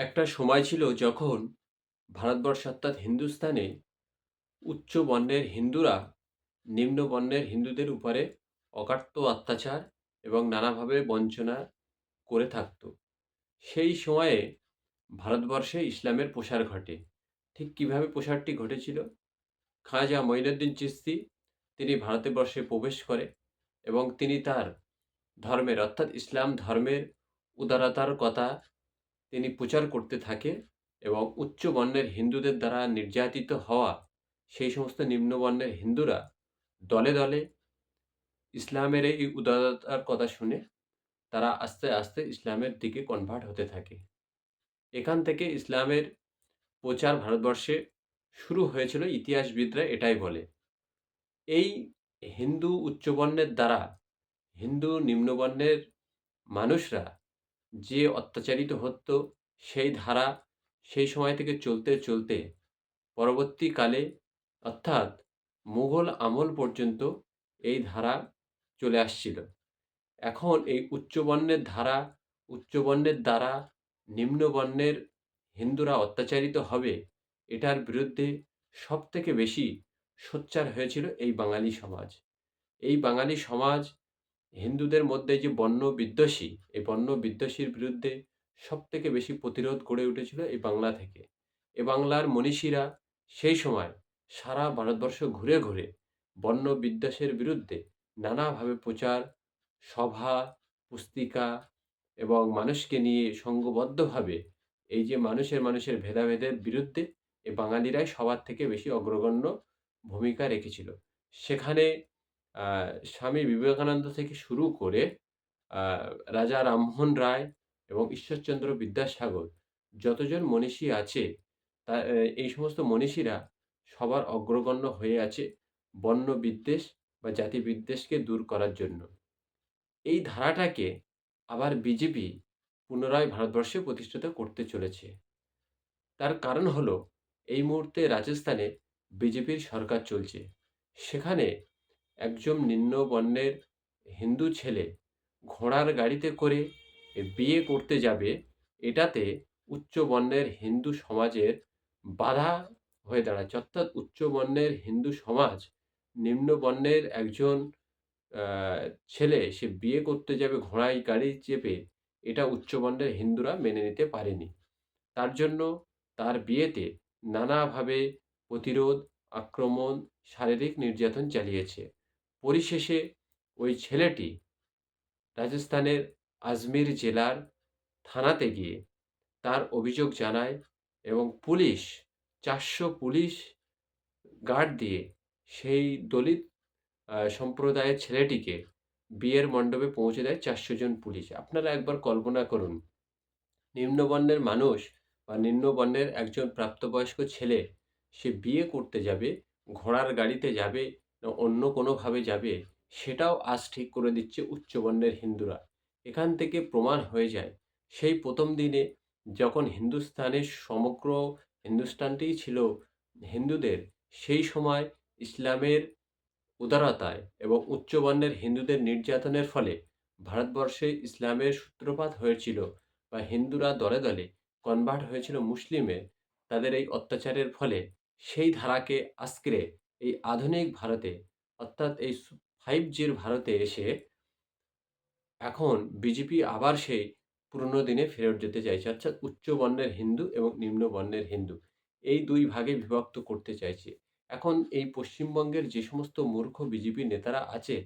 একটা সময় ছিল যখন ভারতবর্ষ অর্থাৎ হিন্দুস্তানে উচ্চ বর্ণের হিন্দুরা নিম্ন বর্ণের হিন্দুদের উপরে অকাট্য অত্যাচার এবং নানাভাবে বঞ্চনা করে থাকত। সেই সময়ে ভারতবর্ষে ইসলামের প্রসার ঘটে। ঠিক কীভাবে প্রসারটি ঘটেছিল? খাজা মঈনুদ্দিন চিস্তি তিনি ভারতবর্ষে প্রবেশ করে এবং তিনি তার ধর্মের অর্থাৎ ইসলাম ধর্মের উদারতার কথা তিনি প্রচার করতে থাকে এবং উচ্চ বর্ণের হিন্দুদের দ্বারা নির্যাতিত হওয়া সেই সমস্ত নিম্নবর্ণের হিন্দুরা দলে দলে ইসলামের এই উদারতার কথা শুনে তারা আস্তে আস্তে ইসলামের দিকে কনভার্ট হতে থাকে। এখান থেকে ইসলামের প্রচার ভারতবর্ষে শুরু হয়েছিল ইতিহাসবিদরা এটাই বলে। এই হিন্দু উচ্চবর্ণের দ্বারা হিন্দু নিম্নবর্ণের মানুষরা যে অত্যাচারিত হতো সেই ধারা সেই সময় থেকে চলতে চলতে পরবর্তীকালে অর্থাৎ মুঘল আমল পর্যন্ত এই ধারা চলে আসছিল। এখন এই উচ্চবর্ণের ধারা উচ্চবর্ণের দ্বারা নিম্নবর্ণের হিন্দুরা অত্যাচারিত হবে এটার বিরুদ্ধে সব থেকে বেশি সোচ্চার হয়েছিল এই বাঙালি সমাজ। এই বাঙালি সমাজ হিন্দুদের মধ্যে যে বর্ণ বিদ্বেষী, এই বর্ণ বিদ্বেষীর বিরুদ্ধে সব থেকে বেশি প্রতিরোধ গড়ে উঠেছিল এই বাংলা থেকে। এ বাংলার মনীষীরা সেই সময় সারা ভারতবর্ষ ঘুরে ঘুরে বর্ণ বিদ্বেষের বিরুদ্ধে নানাভাবে প্রচার, সভা, পুস্তিকা এবং মানুষকে নিয়ে সঙ্গবদ্ধভাবে এই যে মানুষের মানুষের ভেদাভেদের বিরুদ্ধে এ বাঙালিরাই সবার থেকে বেশি অগ্রগণ্য ভূমিকা রেখেছিল। সেখানে স্বামী বিবেকানন্দ থেকে শুরু করে রাজা রামমোহন রায় এবং ঈশ্বরচন্দ্র বিদ্যাসাগর যতজন মনীষী আছে, তা এই সমস্ত মনীষীরা সবার অগ্রগণ্য হয়ে আছে বর্ণ বিদ্বেষ বা জাতি বিদ্বেষকে দূর করার জন্য। এই ধারাটাকে আবার বিজেপি পুনরায় ভারতবর্ষে প্রতিষ্ঠিত করতে চলেছে। তার কারণ হলো, এই মুহূর্তে রাজস্থানে বিজেপির সরকার চলছে। সেখানে একজন নিম্ন বর্ণের হিন্দু ছেলে ঘোড়ার গাড়িতে করে বিয়ে করতে যাবে, এটাতে উচ্চ বর্ণের হিন্দু সমাজের বাধা হয়ে দাঁড়াচ্ছে। অর্থাৎ উচ্চ বর্ণের হিন্দু সমাজ নিম্ন বর্ণের একজন ছেলে সে বিয়ে করতে যাবে, ঘোড়ায় গাড়ি চেপে, এটা উচ্চবর্ণের হিন্দুরা মেনে নিতে পারেনি। তার জন্য তার বিয়েতে নানাভাবে প্রতিরোধ, আক্রমণ, শারীরিক নির্যাতন চালিয়েছে। পরিশেষে ওই ছেলেটি রাজস্থানের আজমির জেলার থানাতে গিয়ে তার অভিযোগ জানায় এবং পুলিশ, চারশো পুলিশ গার্ড দিয়ে সেই দলিত সম্প্রদায়ের ছেলেটিকে বিয়ের মণ্ডপে পৌঁছে দেয় চারশো জন পুলিশ। আপনারা একবার কল্পনা করুন, নিম্নবর্ণের মানুষ বা নিম্নবর্ণের একজন প্রাপ্তবয়স্ক ছেলে, সে বিয়ে করতে যাবে, ঘোড়ার গাড়িতে যাবে না অন্য কোনোভাবে যাবে, সেটাও আজ ঠিক করে দিচ্ছে উচ্চবর্ণের হিন্দুরা। এখান থেকে প্রমাণ হয়ে যায়, সেই প্রথম দিনে যখন হিন্দুস্তানের সমগ্র হিন্দুস্তানটিই ছিল হিন্দুদের, সেই সময় ইসলামের উদারতায় এবং উচ্চবর্ণের হিন্দুদের নির্যাতনের ফলে ভারতবর্ষে ইসলামের সূত্রপাত হয়েছিল বা হিন্দুরা দলে দলে কনভার্ট হয়েছিল মুসলিমে, তাদের এই অত্যাচারের ফলে সেই ধারাকে আজকে এই আধুনিক ভারতে, অর্থাৎ এই ফাইভ জির ভারতে এসে এখন বিজেপি আবার সেই পুরনো দিনে ফেরত যেতে চাইছে। অর্থাৎ উচ্চ বর্ণের হিন্দু এবং নিম্ন বর্ণের হিন্দু। এই দুই ভাগে বিভক্ত করতে চাইছে। এখন এই পশ্চিমবঙ্গের যে সমস্ত মূর্খ বিজেপি নেতারা আছে,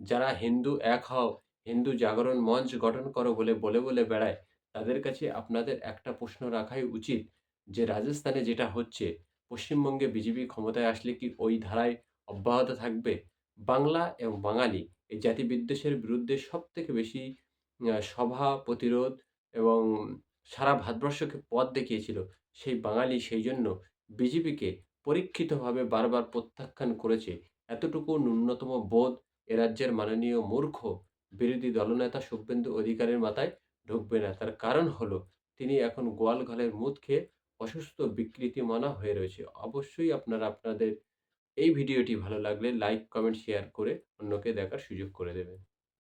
যারা হিন্দু এক হও, হিন্দু জাগরণ মঞ্চ গঠন করো বলে বলে বলে বেড়ায়, তাদের কাছে আপনাদের একটা প্রশ্ন রাখাই উচিত যে, রাজস্থানে যেটা হচ্ছে পশ্চিমবঙ্গে বিজেপি ক্ষমতায় আসলে কি ওই ধারায় অব্যাহত থাকবে? বাংলা এবং বাঙালি এই জাতি বিদ্বেষের বিরুদ্ধে সব থেকে বেশি সভা, প্রতিরোধ এবং সারা ভারতবর্ষকে পথ দেখিয়েছিল সেই বাঙালি সেই জন্য বিজেপিকে পরীক্ষিতভাবে বারবার প্রত্যাখ্যান করেছে। এতটুকু ন্যূনতম বোধ এ রাজ্যের মাননীয় মূর্খ বিরোধী দলনেতা শুভেন্দু অধিকারের মাথায় ঢুকবে না। তার কারণ হলো, তিনি এখন গোয়াল ঘরের মুদ খেয়ে অসুস্থ বিকৃতি মানা হয়ে রয়েছে। অবশ্যই আপনারা আপনাদের এই ভিডিওটি ভালো লাগলে লাইক কমেন্ট শেয়ার করে অন্যকে দেখার সুযোগ করে দেবেন।